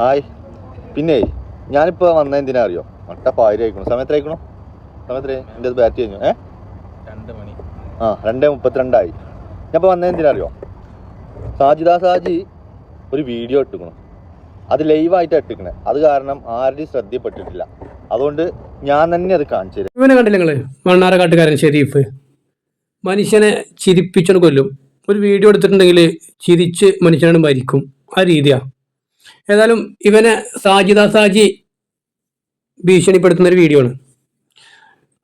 Hi. പിന്നെ ഞാനിപ്പോൾ വന്ന എന്തിനാ അറിയോ? മട്ട ആയിരിക്കണം അയക്കണം സമയത്ര അയക്കണോ സമയത്ത് എന്റെ അത് ബാറ്റ് കഴിഞ്ഞു. ഏ? രണ്ട് മണി. ആ രണ്ട് മുപ്പത്തിരണ്ടായി. ഞാൻ വന്ന എന്തിനാ അറിയോ? സാജിദ സാജി ഒരു വീഡിയോ ഇട്ടിക്കണം അത് ലൈവായിട്ട് ഇട്ടിക്കണേ അത് കാരണം ആരുടെയും ശ്രദ്ധയപ്പെട്ടിട്ടില്ല അതുകൊണ്ട് ഞാൻ തന്നെ അത് കാണിച്ചു തരാം. ഇവനെ കണ്ടില്ല നിങ്ങൾ? മണ്ണാറക്കാട്ടുകാരൻ ഷെരീഫ്. മനുഷ്യനെ ചിരിപ്പിച്ചോണ്ട് കൊല്ലും. ഒരു വീഡിയോ എടുത്തിട്ടുണ്ടെങ്കിൽ ചിരിച്ച് മനുഷ്യനാണ് മരിക്കും. ആ രീതിയാ. ഏതായാലും ഇവനെ സാജിദ സാജി ഭീഷണിപ്പെടുത്തുന്ന ഒരു വീഡിയോ ആണ്.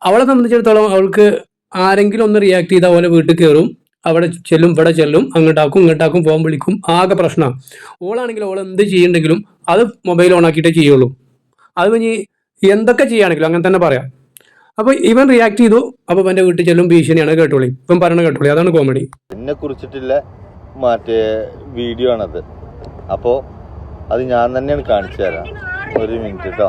അവളെ സംബന്ധിച്ചിടത്തോളം അവൾക്ക് ആരെങ്കിലും ഒന്ന് റിയാക്ട് ചെയ്താൽ പോലെ വീട്ടിൽ കയറും അവിടെ ചെല്ലും ഇവിടെ ചെല്ലും അങ്ങോട്ടാക്കും ഇങ്ങോട്ടാക്കും ഫോൺ വിളിക്കും ആകെ പ്രശ്നമാണ് ഓളാണെങ്കിൽ ഓൾ എന്ത് ചെയ്യണ്ടെങ്കിലും അത് മൊബൈൽ ഓൺ ആക്കിയിട്ടേ ചെയ്യുള്ളൂ. അത് ഇനി എന്തൊക്കെ ചെയ്യുകയാണെങ്കിലും അങ്ങനെ തന്നെ പറയാം. അപ്പോൾ ഇവൻ റിയാക്ട് ചെയ്തു. അപ്പോൾ ഇവന്റെ വീട്ടിൽ ചെല്ലും ഭീഷണിയാണ് കേട്ടോളി. ഇപ്പം പറയണ കേട്ടോളി. അതാണ് കോമഡി എന്നെ കുറിച്ചിട്ടുള്ള മറ്റേ വീഡിയോ ആണത്. അപ്പോൾ അത് ഞാൻ തന്നെയാണ് കാണിച്ചു തരാം. ഒരു മിനിറ്റ് കേട്ടോ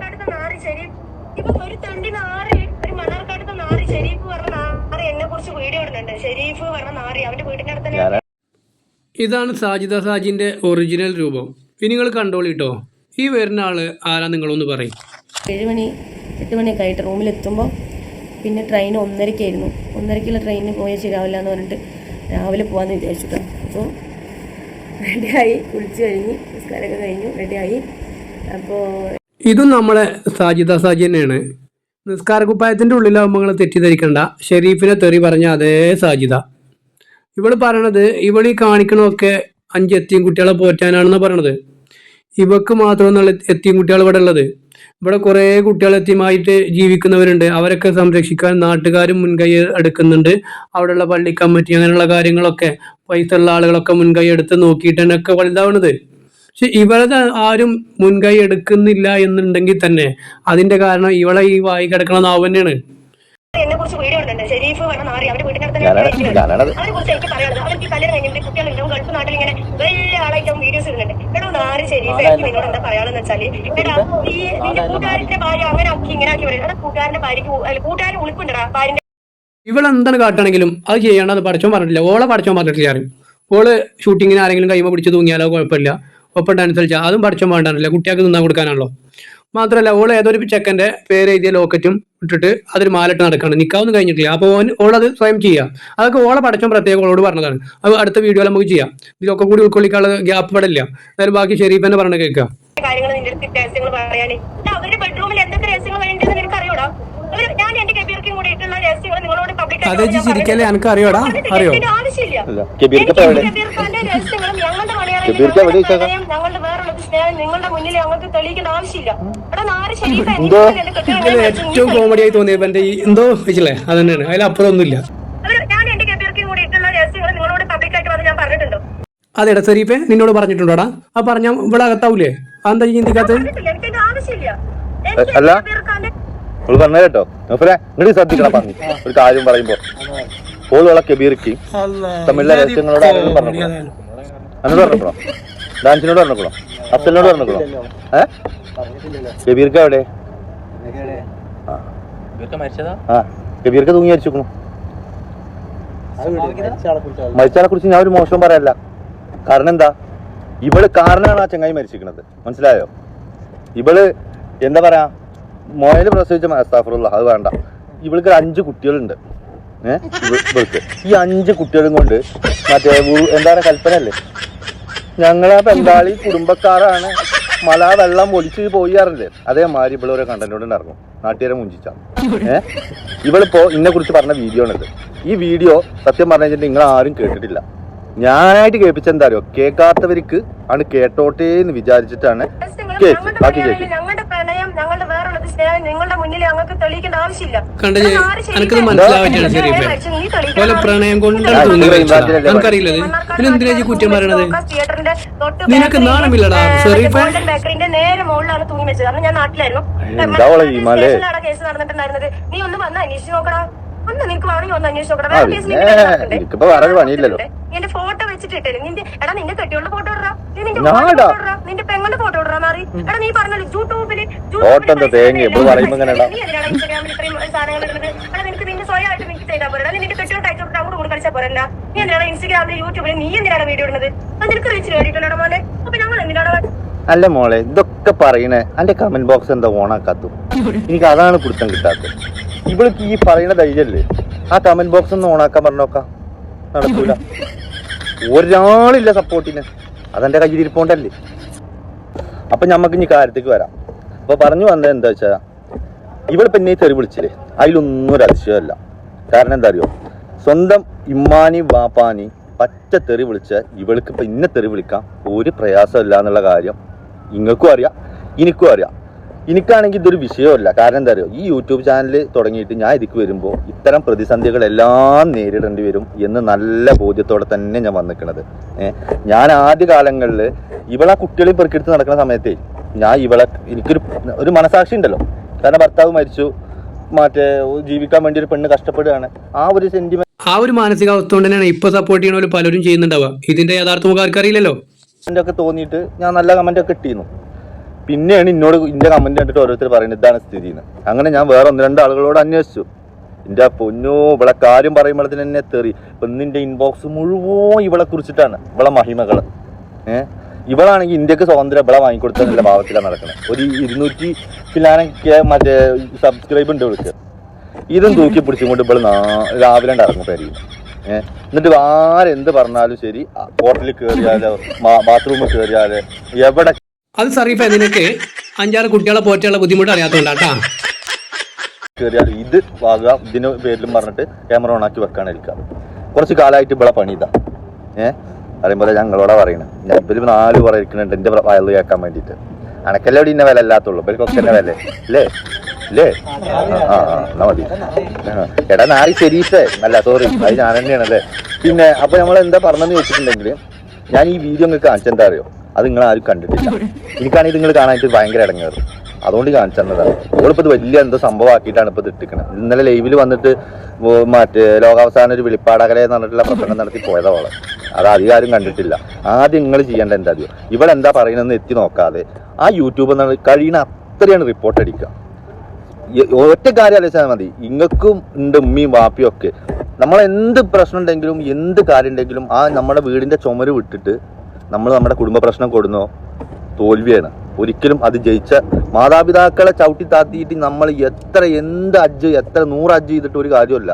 ഇതാണ് സാജിദ സാജിന്റെ ഒറിജിനൽ രൂപം. ഇനി നിങ്ങൾ കണ്ടോളിട്ടോ. ഈ വരുന്ന ആൾ ആരാ നിങ്ങളൊന്ന് പറയും. ഏഴ് മണി എട്ട് മണിയൊക്കെ ആയിട്ട് റൂമിൽ എത്തുമ്പോൾ പിന്നെ ട്രെയിൻ ഒന്നരയ്ക്കായിരുന്നു ഒന്നരയ്ക്കുള്ള ട്രെയിനിന് പോയാൽ ശരിയാവില്ല എന്ന് പറഞ്ഞിട്ട് രാവിലെ പോകാമെന്ന് വിചാരിച്ചിട്ടാണ് അപ്പോൾ റെഡിയായി കുളിച്ച് കഴിഞ്ഞ് നിസ്കാരമൊക്കെ കഴിഞ്ഞു റെഡിയായി അപ്പോൾ ഇതും നമ്മളെ സാജിദ സാജി തന്നെയാണ്. നിസ്കാര കുപ്പായത്തിന്റെ ഉള്ളിലാവുമ്പോൾ നിങ്ങൾ തെറ്റിദ്ധരിക്കണ്ട. ഷെരീഫിനെ തെറി പറഞ്ഞ അതേ സാജിദ. ഇവൾ പറയണത് ഇവളീ കാണിക്കണമൊക്കെ അഞ്ച് എത്തിയും കുട്ടികളെ പോറ്റാനാണെന്ന് പറയണത്. ഇവക്ക് മാത്രമെന്നുള്ള എത്തിയും കുട്ടികൾ ഇവിടെ ഉള്ളത്. ഇവിടെ കുറേ കുട്ടികൾ എത്തിയുമായിട്ട് ജീവിക്കുന്നവരുണ്ട്. അവരൊക്കെ സംരക്ഷിക്കാൻ നാട്ടുകാരും മുൻകൈ എടുക്കുന്നുണ്ട്. അവിടെയുള്ള പള്ളി കമ്മിറ്റി അങ്ങനെയുള്ള കാര്യങ്ങളൊക്കെ പൈസ ഉള്ള ആളുകളൊക്കെ മുൻകൈ എടുത്ത് നോക്കിയിട്ടാണ് ഒക്കെ വലുതാവണത്. പക്ഷെ ഇവളത് ആരും മുൻകൈ എടുക്കുന്നില്ല എന്നുണ്ടെങ്കിൽ തന്നെ അതിന്റെ കാരണം ഇവളെ ഈ വായി കിടക്കണ നാവ് തന്നെയാണ്. എന്നെ കുറിച്ച് വീഡിയോ ഷെരീഫ് പറഞ്ഞ നാറി അവർ കുറിച്ച് എനിക്ക് പറയാനുള്ളത്. അവർക്ക് കല്യാണം കഴിഞ്ഞിട്ട് കുട്ടികളുണ്ടാവും ഗൾഫ് നാട്ടിൽ ഇങ്ങനെ വലിയ ആളായിട്ട് വീഡിയോസ് ഇടുന്നുണ്ട്. എടോ നാല് ഷെരീഫ് എനിക്ക് നിന്നോട് എന്താ പറയാണെന്ന് വെച്ചാൽ എടാ ഈ നിന്റെ കൂട്ടുകാരന്റെ ഭാര്യ അങ്ങനെ ആക്കി ഇങ്ങനെ ആക്കി പറയും എടാ കൂട്ടുകാരന്റെ ഭാര്യക്ക് ഉ- കൂട്ടുകാരൻ ഉളിപ്പുണ്ടടാ ഭാര്യന്റെ ഇവളെന്താണ് കാട്ടണെങ്കിലും അത് ചെയ്യണം അത് പഠിച്ചോൻ പറഞ്ഞിട്ടില്ല. ഓളെ പഠിച്ചോ പറഞ്ഞിട്ടില്ല അറിയും ഓൾ ഷൂട്ടിങ്ങിന് ആരെങ്കിലും കൈമ പിടിച്ച് തൂങ്ങിയാലോ കുഴപ്പമില്ല. ഒപ്പം ഡാൻസ് കളിച്ചാൽ അതും പഠിച്ചോൻ വേണ്ടാണല്ലോ. കുട്ടികൾക്ക് തിന്നാൻ കൊടുക്കാനാണല്ലോ. മാത്രമല്ല ഓൾ ഏതൊരു ചെക്കന്റെ പേര് എഴുതിയ ലോക്കറ്റും ഇട്ടിട്ട് അതൊരു മാലിട്ട് നടക്കാണ്. നിക്കാവൊന്നും കഴിഞ്ഞിട്ടില്ല. അപ്പോൾ ഓൻ ഓളത് സ്വയം ചെയ്യാം. അതൊക്കെ ഓളെ പഠിച്ചും പ്രത്യേകം ഓളോട് പറഞ്ഞതാണ്. അത് അടുത്ത വീഡിയോയിൽ നമുക്ക് ചെയ്യാം. ഇതിലൊക്കെ കൂടി ഉൾക്കൊള്ളിക്കാനുള്ള ഗ്യാപ്പ് പടില്ല എന്നാലും ബാക്കി ഷെരീഫ് തന്നെ പറഞ്ഞു കേൾക്കുക കാര്യങ്ങൾ നിന്റെ അടുത്ത് രഹസ്യങ്ങൾ പറയാന്. എടാ, അവരുടെ ബെഡ്റൂമിൽ എന്തൊക്കെ രഹസ്യങ്ങൾ വേണ്ടെന്ന് നിനക്ക് അറിയോടാ ഞാൻ എന്റെ കബീർക്കും കൂടി ഇട്ടുള്ള രഹസ്യങ്ങൾ നിങ്ങളോട് പബ്ലിക് അതെ ജി ചിരിക്കല്ലേ എനിക്ക് അറിയോടാ അറിയോ? ആവശ്യമില്ല. കബീർക്ക് എവിടെ? രഹസ്യങ്ങളും ഞങ്ങളുടെ വേറുള്ള സ്നേഹം നിങ്ങളുടെ മുന്നിൽ ഞങ്ങൾക്ക് തെളിയിക്കേണ്ട ആവശ്യമില്ല. എടാ നാല് ശരീരം എന്തോ? ഇതിൽ ഏറ്റവും കോമഡിയായി തോന്നിയത്? എന്റെ ഈ എന്തോ വെച്ചില്ലേ അത് തന്നെയാണ് അതിലപ്പുറം ഒന്നുമില്ല ഞാൻ എന്റെ കബീർക്കും കൂടി ഇട്ടുള്ള രഹസ്യങ്ങൾ നിങ്ങളോട് പബ്ലിക്കായിട്ട് പറഞ്ഞ് ഞാൻ പറഞ്ഞിട്ടുണ്ടോ? അതെടാ സരീഫെ നിന്നോട് പറഞ്ഞിട്ടുണ്ടോടാ? ആ പറഞ്ഞ ഇവിടെ അകത്താവൂലേ? അതെന്താ ചിന്തിക്കാത്ത അല്ല. പറഞ്ഞ കേട്ടോ. നൗഫലെ ഇങ്ങോട്ട് ശ്രദ്ധിക്കണം പറഞ്ഞു. ഒരു കാര്യം പറയുമ്പോ. ഓളുകളെ കബീർക്ക് തമ്മിലുള്ള രഹസ്യങ്ങളോട് ആരെങ്കിലും പറഞ്ഞോ എന്നോട് പറഞ്ഞോ ഡാൻസിനോട് പറഞ്ഞോ അസലിനോട് പറഞ്ഞോ ഏ? എവിടെ? ആ. തൂങ്ങി മരിച്ചിരിക്കണു മരിച്ചാളെ കുറിച്ച് ഞാൻ ഒരു മോശം പറയല്ല. കാരണം എന്താ? ഇവൾ കാരണമാണ് ആ ചങ്ങായി മരിച്ചിരിക്കുന്നത്. മനസ്സിലായോ? ഇവൾ എന്താ പറയാ? മോയൽ പ്രസവിച്ച മസ്താഫറുള്ള അത് വേണ്ട. ഇവൾക്ക് അഞ്ച് കുട്ടികളുണ്ട്. ഏഹ് ഇവൾക്ക്. ഈ അഞ്ച് കുട്ടികളും കൊണ്ട് മറ്റേ എന്താ പറയാ കൽപ്പന അല്ലേ ഞങ്ങളെ ബംഗാളി കുടുംബക്കാരാണ്. മല വെള്ളം ഒലിച്ച് പോയി അറിഞ്ഞില്ലേ? അതേമാതിരി ഇവളൊരു കണ്ടന്റോട് ഇറങ്ങും നാട്ടുകാരെ മുഞ്ചിച്ച. ഏഹ് ഇവളിപ്പോ ഇന്നെ കുറിച്ച് പറഞ്ഞ വീഡിയോ ആണിത്. ഈ വീഡിയോ സത്യം പറഞ്ഞു കഴിഞ്ഞിട്ട് നിങ്ങൾ ആരും കേട്ടിട്ടില്ല. ഞാനായിട്ട് കേൾപ്പിച്ച എന്താ അറിയോ? കേൾക്കാത്തവർക്ക് ആണ് കേട്ടോട്ടേ എന്ന് വിചാരിച്ചിട്ടാണ് കേക്ക്. ബാക്കി കേക്ക്. ഞങ്ങളുടെ സ്നേഹം നിങ്ങളുടെ മുന്നിൽ ഞങ്ങൾക്ക് തെളിയിക്കേണ്ട ആവശ്യമില്ല. എനിക്കത് മരിച്ചു, പോലെ പ്രണയം കൊണ്ടാണ് എനിക്കറിയില്ല പിന്നെ എന്തിനാ കുറ്റം പറയണത് നിനക്ക് നാണമില്ലടാ, ഏ, ബേക്കറിന്റെ നേരെ മുകളിലാണ് തൂങ്ങി വെച്ചത് കാരണം ഞാൻ നാട്ടിലായിരുന്നു. കേസ് നടന്നിട്ടുണ്ടായിരുന്നത്. നീ ഒന്ന് വന്ന് അന്വേഷിച്ച് നോക്കടാ. എനിക്കിപ്പോ വേറെ പണിയില്ലല്ലോ. ഫോട്ടോ നിന്റെ എടാ നിന്റെ ഫോട്ടോ നീ നിന്റെ ഫോട്ടോ നിന്റെ പെങ്ങളുടെ ഫോട്ടോ മാറി. എടാ നീ പറഞ്ഞല്ലോ യൂട്യൂബിൽ ഫോട്ടോ എന്താ തേങ്ങ? ഇപ്പൊ പറയുമ്പോ ഇങ്ങനെ ഇടാം. ഇൻസ്റ്റാഗ്രാമിൽ ഇത്രയും സാധനങ്ങൾ ഇടുന്നത്. എടാ നിനക്ക് സ്വയമായിട്ട് നിനക്ക് ചെയ്താൽ പോരാ. നിന്റെ കെട്ടിയോട് അയച്ചു കൊടുത്ത് അങ്ങോട്ട് കൂടെ കളിച്ചാൽ പോരല്ല. നീ എന്തിനാണ് ഇൻസ്റ്റാഗ്രാമിൽ യൂട്യൂബിൽ നീ എന്തിനാണ് വീഡിയോ ഇടുന്നത്? അത് നിനക്ക് റീച്ച് നേടിയിട്ടില്ലടാ മോനെ. അപ്പൊ ഞങ്ങൾ എന്തിനാണ് അല്ല മോളെ ഇതൊക്കെ പറയണേ. അന്റെ കമന്റ് ബോക്സ് എന്താ ഓണാക്കാത്തു എനിക്ക് അതാണ് പിടുത്തം കിട്ടാത്തത്. ഇവൾക്ക് ഈ പറയുന്ന ധൈര്യല്ലേ ആ കമന്റ് ബോക്സ് ഒന്ന് ഓണാക്കാൻ പറഞ്ഞോക്കാം നടക്കൂല. ഒരാളില്ല സപ്പോർട്ടിന് അതെന്റെ കയ്യിൽ ഇരിപ്പോണ്ടല്ലേ? അപ്പൊ നമുക്ക് ഇനി കാര്യത്തേക്ക് വരാം. അപ്പൊ പറഞ്ഞു വന്നത് എന്താ വെച്ചാ ഇവളിപ്പോ എന്നെ തെറി വിളിച്ചില്ലേ? അതിലൊന്നും ഒരു അതിശയമല്ല. കാരണം എന്താ അറിയോ? സ്വന്തം ഇമ്മാനി വാപ്പാനി പച്ച തെറി വിളിച്ച ഇവൾക്ക് ഇപ്പൊ ഇന്നെ തെറി വിളിക്കാം ഒരു പ്രയാസമില്ല എന്നുള്ള കാര്യം ഇങ്ങൾക്കും അറിയാം ഇനിക്കും അറിയാം. എനിക്കാണെങ്കിൽ ഇതൊരു വിഷയമല്ല കാരണം എന്താ അറിയോ? ഈ യൂട്യൂബ് ചാനൽ തുടങ്ങിയിട്ട് ഞാൻ ഇതിക്ക് വരുമ്പോൾ ഇത്തരം പ്രതിസന്ധികളെല്ലാം നേരിടേണ്ടി വരും എന്ന് നല്ല ബോധ്യത്തോടെ തന്നെ ഞാൻ വന്നിക്കണത്. ഏഹ് ഞാൻ ആദ്യ കാലങ്ങളിൽ ഇവളെ കുട്ടികളെ പെറുക്കെടുത്ത് നടക്കുന്ന സമയത്തേ ഞാൻ ഇവളെ എനിക്കൊരു ഒരു മനസാക്ഷി ഉണ്ടല്ലോ. കാരണം ഭർത്താവ് മരിച്ചു. മറ്റേ ജീവിക്കാൻ വേണ്ടി ഒരു പെണ്ണ് കഷ്ടപ്പെടുകയാണ്. ആ ഒരു സെന്റിമെന്റ് ആ ഒരു മാനസികാവസ്ഥ കൊണ്ട് തന്നെയാണ് ഇപ്പൊ സപ്പോർട്ട് ചെയ്യണ പോലെ പലരും ചെയ്യുന്നുണ്ടാവുക. ഇതിന്റെ യഥാർത്ഥ മുഖം ആർക്കറിയില്ലല്ലോ ഒക്കെ തോന്നിയിട്ട് ഞാൻ നല്ല കമന്റ് ഒക്കെ ഇട്ടിരുന്നു. പിന്നെയാണ് എന്നോട് ഇന്റെ കമന്റ് കണ്ടിട്ട് ഓരോരുത്തർ പറയുന്നത് ഇതാണ് സ്ഥിതി എന്ന് അങ്ങനെ ഞാൻ വേറെ ഒന്ന് രണ്ട് ആളുകളോട് അന്വേഷിച്ചു. എന്റെ പൊന്നു ഇവളെ കാര്യം പറയുമ്പോഴത്തിന് എന്നെ തെറി. ഇപ്പൊ ഇന്നിന്റെ ഇൻബോക്സ് മുഴുവൻ ഇവളെ കുറിച്ചിട്ടാണ്. ഇവളെ മഹിമകൾ ഇവളാണെങ്കിൽ ഇന്ത്യയ്ക്ക് സ്വാതന്ത്ര്യം ഇവളെ വാങ്ങിക്കൊടുത്തതിന്റെ ഭാവത്തിലാണ് നടക്കുന്നത് ഒരു ഇരുന്നൂറ്റി പിന്നാലെ മറ്റേ സബ്സ്ക്രൈബ് ഉണ്ട് ഇവൾക്ക്. ഇതും തൂക്കി പിടിച്ചും കൊണ്ട് ഇവൾ രാവിലെ ഇറങ്ങും പെരിയും ഏഹ് എന്നിട്ട് ആരെന്ത് പറഞ്ഞാലും ശരി ഹോട്ടലിൽ കയറിയാലോ ബാത്റൂമിൽ കയറിയാലോ എവിടെ അത് സറീഫ നിനക്ക് അഞ്ചാറ് കുട്ടികളെ പോറ്റാനുള്ള ബുദ്ധിമുട്ട് അറിയാത്തതുകൊണ്ടാട്ടാ ഇത് വാങ്ങുക ഇതിന് പേരിലും പറഞ്ഞിട്ട് ക്യാമറ ഓൺ ആക്കി വെക്കാണ് എടുക്കുക കുറച്ച് കാലമായിട്ട് ഇവിടെ പണി ഇതാ. ഏഹ് പറയുമ്പോൾ ഞങ്ങളോടാ പറയണത് ഞാൻ ഇപ്പൊ നാല് പറ ഇരിക്കുന്നുണ്ട് എന്റെ വയൽ കേൾക്കാൻ വേണ്ടിയിട്ട്. അനക്കല്ലേ ഇവിടെ ഇന്ന വില അല്ലാത്തുള്ളൂ ഇവർക്കൊക്കെ തന്നെ വില. അല്ലേ അല്ലേ ആ എന്നാ മതി. എടാ നാരി അല്ല സോറി അത് ഞാൻ തന്നെയാണ് അല്ലേ പിന്നെ അപ്പൊ നമ്മൾ എന്താ പറഞ്ഞെന്ന് ചോദിച്ചിട്ടുണ്ടെങ്കിൽ ഞാൻ ഈ വീഡിയോ നിങ്ങൾക്ക് കാണിച്ചെന്താ അറിയോ? അത് നിങ്ങൾ ആരും കണ്ടിട്ടില്ല എനിക്കാണെങ്കിൽ നിങ്ങൾ കാണാനായിട്ട് ഭയങ്കര ഇടങ്ങേറ്. അതുകൊണ്ട് കാണിച്ചു തന്നതാണ് ഓളിപ്പോ ഇത് വലിയ എന്തോ സംഭവമാക്കിയിട്ടാണ് ഇപ്പൊ ഇത് ഇട്ടിക്കണത് ഇന്നലെ ലൈവിൽ വന്നിട്ട് മറ്റേ ലോകാവസാന ഒരു വെളിപ്പാടകലെ എന്ന് പറഞ്ഞിട്ടുള്ള പ്രസംഗം നടത്തി പോയതാ ഓളെ. അത് അധികം ആരും കണ്ടിട്ടില്ല. ആദ്യം നിങ്ങൾ ചെയ്യേണ്ട എന്താ അധികം ഇവിടെ എന്താ പറയുന്നതെന്ന് എത്തി നോക്കാതെ ആ യൂട്യൂബ് എന്ന് കഴിയുന്ന അത്രയാണ് റിപ്പോർട്ട് അടിക്കുക ഒറ്റ കാര്യം ആലോചിച്ചാൽ മതി. ഇങ്ങക്കും ഉണ്ട് ഉമ്മയും വാപ്പിയും ഒക്കെ. നമ്മൾ എന്ത് പ്രശ്നം ഉണ്ടെങ്കിലും എന്ത് കാര്യം ഉണ്ടെങ്കിലും ആ നമ്മുടെ വീടിന്റെ ചുമര് വിട്ടിട്ട് നമ്മൾ നമ്മുടെ കുടുംബ പ്രശ്നം കൊടുന്നോ. തോൽവിയാണ്. ഒരിക്കലും അത് ജയിച്ച മാതാപിതാക്കളെ ചവിട്ടി താത്തിയിട്ട് നമ്മൾ എത്ര എന്ത് അജ്ജ് എത്ര നൂറ് അജ്ജ് ചെയ്തിട്ട് ഒരു കാര്യമല്ല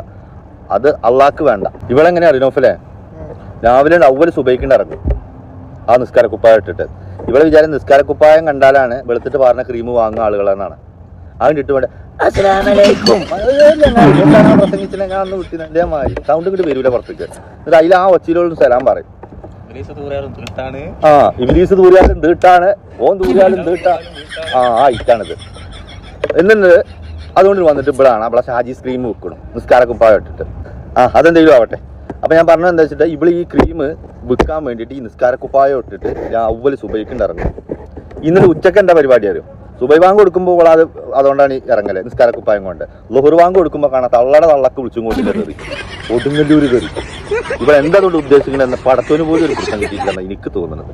അത് അള്ളാക്ക് വേണ്ട. ഇവളെങ്ങനെ അറിനോഫലെ രാവിലെ അവർ സുബൈക്കിണ്ട് ഇറങ്ങും. ആ നിസ്കാര കുപ്പായം ഇട്ടിട്ട്. ഇവളെ വിചാരം നിസ്കാര കുപ്പായം കണ്ടാലാണ് വെളുത്തിട്ട് പറഞ്ഞ ക്രീം വാങ്ങുന്ന ആളുകളെന്നാണ്. അതിന് ഇട്ട് വേണ്ട പ്രസംഗിച്ചില്ലെങ്കിൽ സൗണ്ട് ഇങ്ങോട്ട് വരൂല പുറത്തേക്ക്. എന്നിട്ട് അതിൽ ആ ഒച്ചയിലോട് സലാം പറയും. ആ ഇംഗ്ലീഷ് തൂരിയാലും തീട്ടാണ് ഓൻ തൂരിയാലും തീട്ടാ ആ ആ ഇറ്റാണിത് എന്നിട്ട് അതുകൊണ്ട് വന്നിട്ട് ഇവിടാണ് അവളെ ഷാജി ക്രീം വെക്കണം. നിസ്കാര കുപ്പായം ഇട്ടിട്ട്. ആ അതെന്തെങ്കിലും ആവട്ടെ. അപ്പൊ ഞാൻ പറഞ്ഞത് എന്താ വെച്ചിട്ട് ഇവിടെ ഈ ക്രീം വിൽക്കാൻ വേണ്ടിയിട്ട് ഈ നിസ്കാര കുപ്പായം ഇട്ടിട്ട് രാവിലെ സുബൈക്കുണ്ട് ഇറങ്ങും ഇന്നലെ ഉച്ചയ്ക്ക് എന്താ പരിപാടി അറിയും? സുബൈ കൊടുക്കുമ്പോൾ അത് അതുകൊണ്ടാണ് ഇറങ്ങൽ നിസ്കാര കുപ്പായം കൊണ്ട്. ലഹുർ കൊടുക്കുമ്പോൾ കാണാം തള്ളട തള്ളക്ക് വിളിച്ചും കൊണ്ട് കയറി. ഒടുങ്ങല്ലൂര് കയറി. ഇവിടെ എന്താ കൊണ്ട് ഉദ്ദേശിക്കുന്നത് പടത്തോന് പോലും ഒരു പ്രശ്നം കിട്ടിയിട്ടില്ലെന്ന് എനിക്ക് തോന്നുന്നത്.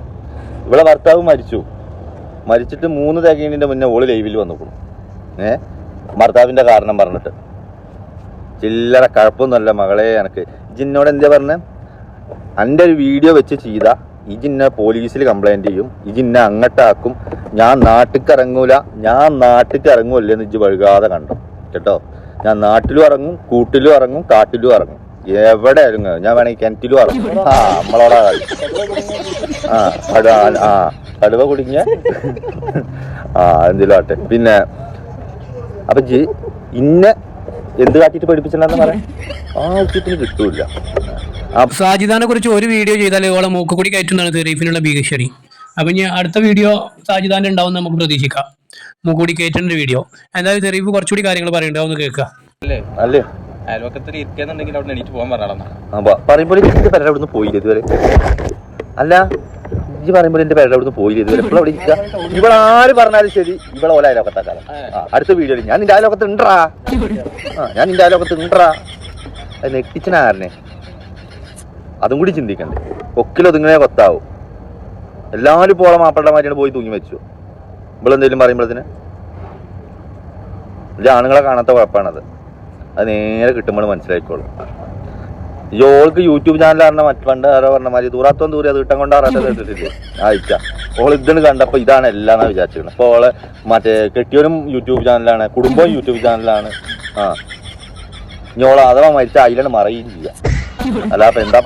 ഇവിടെ ഭർത്താവ് മരിച്ചു. മരിച്ചിട്ട് മൂന്ന് തികയിന്റെ മുന്നേ ഓൾ ലൈവിൽ വന്നു ഏ? ഭർത്താവിന്റെ കാരണം പറഞ്ഞിട്ട്. ചില്ലറ കഴപ്പൊന്നുമല്ല മകളെ എനിക്ക്. ജിന്നോട് എന്താ പറഞ്ഞ? എന്റെ ഒരു വീഡിയോ വെച്ച് ചെയ്ത ഇജിന്നെ പോലീസിൽ കംപ്ലൈന്റ് ചെയ്യും. ഇജിന്നെ അങ്ങട്ടാക്കും. ഞാൻ നാട്ടിൽ ഇറങ്ങൂല ഞാൻ നാട്ടിക്ക് ഇറങ്ങൂല്ലെന്ന് ഇജ്ജ് വഴുകാതെ കണ്ടു? കേട്ടോ? ഞാൻ നാട്ടിലും ഇറങ്ങും കൂട്ടിലും ഇറങ്ങും കാട്ടിലും ഇറങ്ങും. എവിടെ ഇറങ്ങും ഞാൻ വേണമെങ്കിൽ കിണറ്റിലും ഇറങ്ങും. ആ നമ്മളോടാ കളി ആ കടുവ ആ കടുവ കുടുങ്ങിയ? ആ എന്തെങ്കിലും ആട്ടെ പിന്നെ അപ്പൊ ജി ഇന്ന എന്ത് കാട്ടിട്ട് പഠിപ്പിച്ചിട്ടുണ്ടെന്ന് പറയാം. ആ ഉച്ചത്തിന് കിട്ടൂല സാജിദാനെ കുറിച്ച് ഒരു വീഡിയോ ചെയ്താലേ ഓളെ മൂക്കുകൂടി കയറ്റുന്നതാണ് തെരീഫിനുള്ള ഭീഷണി അപ്പൊ ഇനി അടുത്ത വീഡിയോ സാജിദാന്റെ ഉണ്ടാവും നമുക്ക് പ്രതീക്ഷിക്കാം. മുക്കൂടി കയറ്റുന്ന വീഡിയോ എന്തായാലും തെറിവ് കുറച്ചുകൂടി കാര്യങ്ങൾ പറയണ്ടാവും ഒന്ന് കേൾക്കുക. അല്ലേ? അല്ലേ? അയൽവക്കത്തിൽ ഇരിക്കുന്നുണ്ടെങ്കിൽ അവിടെ എണീറ്റ് പോകാൻ പറഞ്ഞാടാ ആ പറയുമ്പോൾ എന്റെ പേരുടെ അവിടുന്ന് പോയില്ല ഇതുവരെ? അല്ല ഇജ്ജ് പറയുമ്പോൾ എന്റെ പേരുടെ അവിടുന്ന് പോയില്ല ഇതുവരെ? ഇപ്പോൾ അവിടെ ഇരിക്കുക ഇവിടെ ആര് പറഞ്ഞാലും ശരി ഇവിടെ ഓല അയലോക്കത്താക്കാലം ആ അടുത്ത വീഡിയോയിൽ ഞാൻ നിന്റെ അയലോക്കത്ത് ഉണ്ടാ ആ ഞാൻ നിന്റെ അയലോക്കത്ത് ഉണ്ടാ അത് നെട്ടിച്ചനാരനെ അതും കൂടി ചിന്തിക്കണ്ടേ. ഒക്കിലൊതുങ്ങനെ കൊത്താവും. എല്ലാവരും പോളെ മാപ്പിളുടെ മാറ്റിയാണ് പോയി തൂങ്ങി വെച്ചു ഇവളെന്തെങ്കിലും പറയുമ്പോഴത്തിന് ഇത് ആണുങ്ങളെ കാണാത്ത കുഴപ്പമാണത്. അത് നേരെ കിട്ടുമ്പോൾ മനസ്സിലായിക്കോളും. ഓൾക്ക് യൂട്യൂബ് ചാനൽ പറഞ്ഞ മറ്റു പണ്ട് ആരോ പറഞ്ഞ മാതിരി ദൂരാത്തോം ദൂരെ അത് കിട്ടാൻ കൊണ്ടാറാട്ടെ കേട്ടിട്ടില്ലേ ആയിച്ച ഓൾ ഇതിന് കണ്ടപ്പോൾ ഇതാണ് എല്ലാം എന്നാ വിചാരിച്ചിരുന്നത് അപ്പൊ ഓളെ മറ്റേ കെട്ടിയവനും യൂട്യൂബ് ചാനലാണ് കുടുംബവും യൂട്യൂബ് ചാനലാണ്. ആ. ഇനി ഓളെ അഥവാ മരിച്ച അതിലാണ് ചെയ്യാം. അല്ല അപ്പം എന്താ